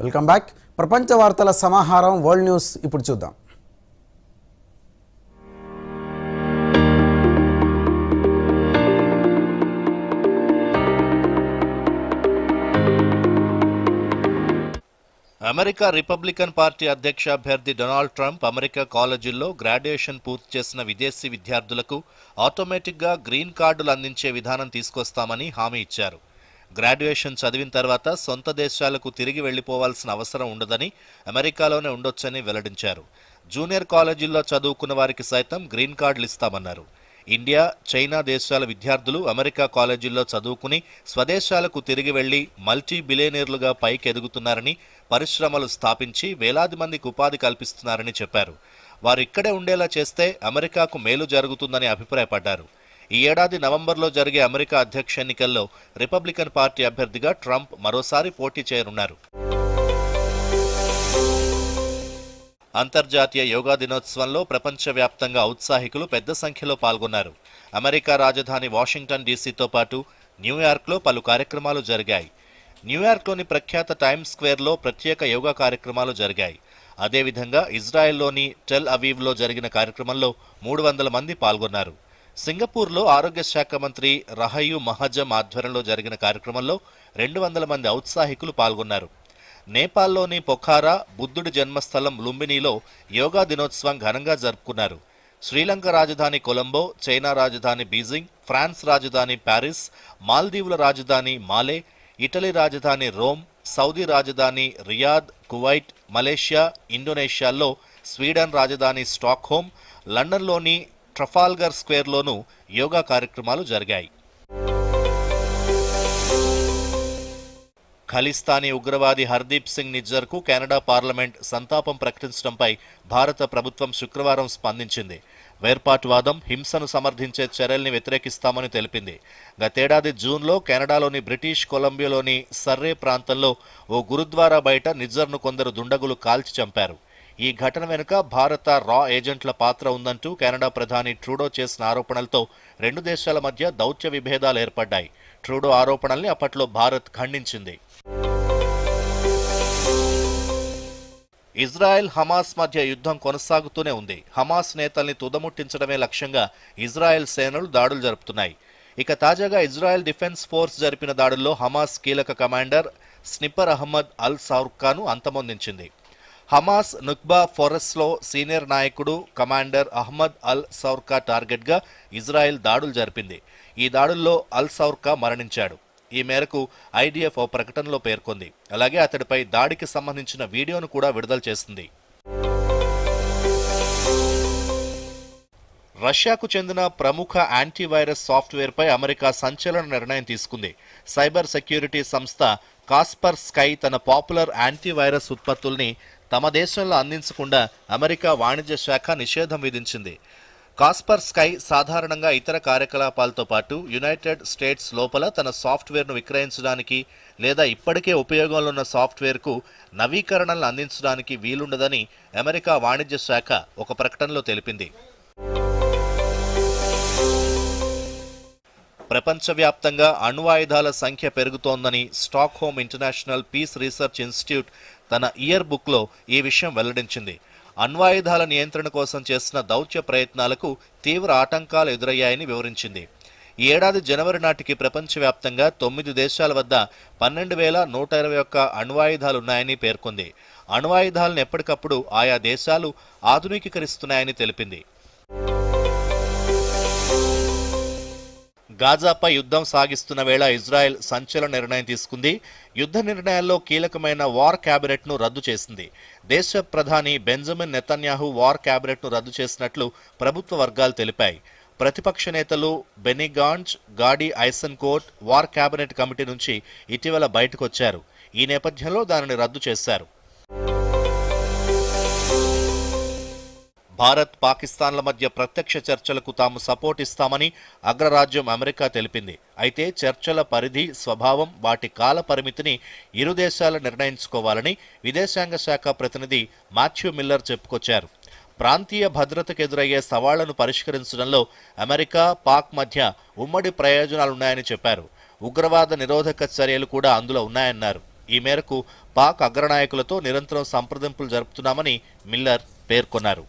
Welcome back. ప్రపంచ వార్తల సమాహారం వరల్డ్ న్యూస్ ఇప్పుడు చూద్దాం. అమెరికా రిపబ్లికన్ పార్టీ అధ్యక్ష అభ్యర్థి డొనాల్డ్ ట్రంప్ అమెరికా కాలేజీల్లో గ్రాడ్యుయేషన్ పూర్తి చేసిన విదేశీ విద్యార్థులకు ఆటోమేటిక్గా గ్రీన్ కార్డులు అందించే విధానం తీసుకొస్తామని హామీ ఇచ్చారు. గ్రాడ్యుయేషన్ చదివిన తర్వాత సొంత దేశాలకు తిరిగి వెళ్ళిపోవాల్సిన అవసరం ఉండదని అమెరికాలోనే ఉండొచ్చని వెల్లడించారు. జూనియర్ కాలేజీల్లో చదువుకున్న వారికి సైతం గ్రీన్ కార్డులు ఇస్తామన్నారు. ఇండియా చైనా దేశాల విద్యార్థులు అమెరికా కాలేజీల్లో చదువుకుని స్వదేశాలకు తిరిగి వెళ్ళి మల్టీ బిలియనీర్లుగా పైకి ఎదుగుతున్నారని పరిశ్రమలు స్థాపించి వేలాది మందికి ఉపాధి కల్పిస్తున్నారని చెప్పారు. వారు ఇక్కడే ఉండేలా చేస్తే అమెరికాకు మేలు జరుగుతుందని అభిప్రాయపడ్డారు. ఈ ఏడాది నవంబర్లో జరిగే అమెరికా అధ్యక్ష ఎన్నికల్లో రిపబ్లికన్ పార్టీ అభ్యర్థిగా ట్రంప్ మరోసారి పోటీ చేయనున్నారు. అంతర్జాతీయ యోగా దినోత్సవంలో ప్రపంచవ్యాప్తంగా ఔత్సాహికులు పెద్ద సంఖ్యలో పాల్గొన్నారు. అమెరికా రాజధాని వాషింగ్టన్ డీసీతో పాటు న్యూయార్క్లో పలు కార్యక్రమాలు జరిగాయి. న్యూయార్క్లోని ప్రఖ్యాత టైమ్స్ స్క్వేర్లో ప్రత్యేక యోగా కార్యక్రమాలు జరిగాయి. అదేవిధంగా ఇజ్రాయెల్లోని టెల్ అవీవ్లో జరిగిన కార్యక్రమంలో మూడు వందల మంది పాల్గొన్నారు. సింగపూర్లో ఆరోగ్య శాఖ మంత్రి రహయు మహజం ఆధ్వర్యంలో జరిగిన కార్యక్రమంలో రెండు వందల మంది ఔత్సాహికులు పాల్గొన్నారు. నేపాల్లోని పొఖారా బుద్ధుడి జన్మస్థలం లుంబినీలో యోగా దినోత్సవం ఘనంగా జరుపుకున్నారు. శ్రీలంక రాజధాని కొలంబో చైనా రాజధాని బీజింగ్ ఫ్రాన్స్ రాజధాని ప్యారిస్ మాల్దీవుల రాజధాని మాలే ఇటలీ రాజధాని రోమ్ సౌదీ రాజధాని రియాద్ కువైట్ మలేషియా ఇండోనేషియాల్లో స్వీడన్ రాజధాని స్టాక్హోమ్ లండన్లోని ట్రఫాల్గర్ స్క్వేర్లోనూ యోగా కార్యక్రమాలు జరిగాయి. ఖలిస్తానీ ఉగ్రవాది హర్దీప్ సింగ్ నిజ్జర్కు కెనడా పార్లమెంట్ సంతాపం ప్రకటించడంపై భారత ప్రభుత్వం శుక్రవారం స్పందించింది. వేర్పాటువాదం హింసను సమర్థించే చర్యల్ని వ్యతిరేకిస్తామని తెలిపింది. గతేడాది జూన్లో కెనడాలోని బ్రిటిష్ కొలంబియాలోని సర్రే ప్రాంతంలో ఓ గురుద్వారా బయట నిజ్జర్ను కొందరు దుండగులు కాల్చి చంపారు. ఈ ఘటన వెనుక భారత రా ఏజెంట్ల పాత్ర ఉందంటూ కెనడా ప్రధాని ట్రూడో చేసిన ఆరోపణలతో రెండు దేశాల మధ్య దౌత్య విభేదాలు ఏర్పడ్డాయి. ట్రూడో ఆరోపణల్ని అప్పట్లో భారత్ ఖండించింది. ఇజ్రాయెల్ హమాస్ మధ్య యుద్ధం కొనసాగుతూనే ఉంది. హమాస్ నేతల్ని తుదముట్టించడమే లక్ష్యంగా ఇజ్రాయెల్ సేనలు దాడులు జరుపుతున్నాయి. ఇక తాజాగా ఇజ్రాయెల్ డిఫెన్స్ ఫోర్స్ జరిపిన దాడుల్లో హమాస్ కీలక కమాండర్ స్నిపర్ అహ్మద్ అల్ సౌర్ఖాను అంతమొందించింది. హమాస్ నుక్బా ఫోరెస్ట్లో సీనియర్ నాయకుడు కమాండర్ అహ్మద్ అల్ సౌర్కా టార్గెట్గా ఇజ్రాయెల్ దాడులు జరిపింది. ఈ దాడుల్లో అల్ సౌర్కా మరణించాడు. ఈ మేరకు ఐడిఎఫ్ ఓ ప్రకటనలో పేర్కొంది. అలాగే అతడిపై దాడికి సంబంధించిన వీడియోను కూడా విడుదల చేసింది. రష్యాకు చెందిన ప్రముఖ యాంటీవైరస్ సాఫ్ట్వేర్పై అమెరికా సంచలన నిర్ణయం తీసుకుంది. సైబర్ సెక్యూరిటీ సంస్థ కాస్పర్ స్కై తన పాపులర్ యాంటీవైరస్ ఉత్పత్తుల్ని తమ దేశంలో అందించకుండా అమెరికా వాణిజ్య శాఖ నిషేధం విధించింది. కాస్పర్ స్కై సాధారణంగా ఇతర కార్యకలాపాలతో పాటు యునైటెడ్ స్టేట్స్ లోపల తన సాఫ్ట్వేర్ను విక్రయించడానికి లేదా ఇప్పటికే ఉపయోగంలో ఉన్న సాఫ్ట్వేర్కు నవీకరణలను అందించడానికి వీలుండదని అమెరికా వాణిజ్య శాఖ ఒక ప్రకటనలో తెలిపింది. ప్రపంచవ్యాప్తంగా అణ్వాయుధాల సంఖ్య పెరుగుతోందని Stockholm international peace research institute తన ఇయర్ బుక్లో ఈ విషయం వెల్లడించింది. అణ్వాయుధాల నియంత్రణ కోసం చేసిన దౌత్య ప్రయత్నాలకు తీవ్ర ఆటంకాలు ఎదురయ్యాయని వివరించింది. ఈ ఏడాది జనవరి నాటికి ప్రపంచవ్యాప్తంగా తొమ్మిది దేశాల వద్ద పన్నెండు వేల నూట ఇరవై ఒక్క అణ్వాయుధాలున్నాయని పేర్కొంది. అణ్వాయుధాలను ఎప్పటికప్పుడు ఆయా దేశాలు ఆధునికీకరిస్తున్నాయని తెలిపింది. గాజాపై యుద్ధం సాగిస్తున్న వేళ ఇజ్రాయెల్ సంచలన నిర్ణయం తీసుకుంది. యుద్ధ నిర్ణయాల్లో కీలకమైన వార్ క్యాబినెట్ను రద్దు చేసింది. దేశ ప్రధాని బెంజమిన్ నెతన్యాహు వార్ క్యాబినెట్ను రద్దు చేసినట్లు ప్రభుత్వ వర్గాలు తెలిపాయి. ప్రతిపక్ష నేతలు బెనిగాంజ్ గాడి ఐసన్కోట్ వార్ క్యాబినెట్ కమిటీ నుంచి ఇటీవల బయటకొచ్చారు. ఈ నేపథ్యంలో దానిని రద్దు చేశారు. భారత్ పాకిస్తాన్ల మధ్య ప్రత్యక్ష చర్చలకు తాము సపోర్ట్ ఇస్తామని అగ్రరాజ్యం అమెరికా తెలిపింది. అయితే చర్చల పరిధి స్వభావం వాటి కాల పరిమితిని ఇరు దేశాలు నిర్ణయించుకోవాలని విదేశాంగ శాఖ ప్రతినిధి మాథ్యూ మిల్లర్ చెప్పుకొచ్చారు. ప్రాంతీయ భద్రతకు ఎదురయ్యే సవాళ్ళను పరిష్కరించడంలో అమెరికా పాక్ మధ్య ఉమ్మడి ప్రయోజనాలున్నాయని చెప్పారు. ఉగ్రవాద నిరోధక చర్యలు కూడా అందులో ఉన్నాయన్నారు. ఈ మేరకు పాక్ అగ్రనాయకులతో నిరంతరం సంప్రదింపులు జరుపుతున్నామని మిల్లర్ పేర్కొన్నారు.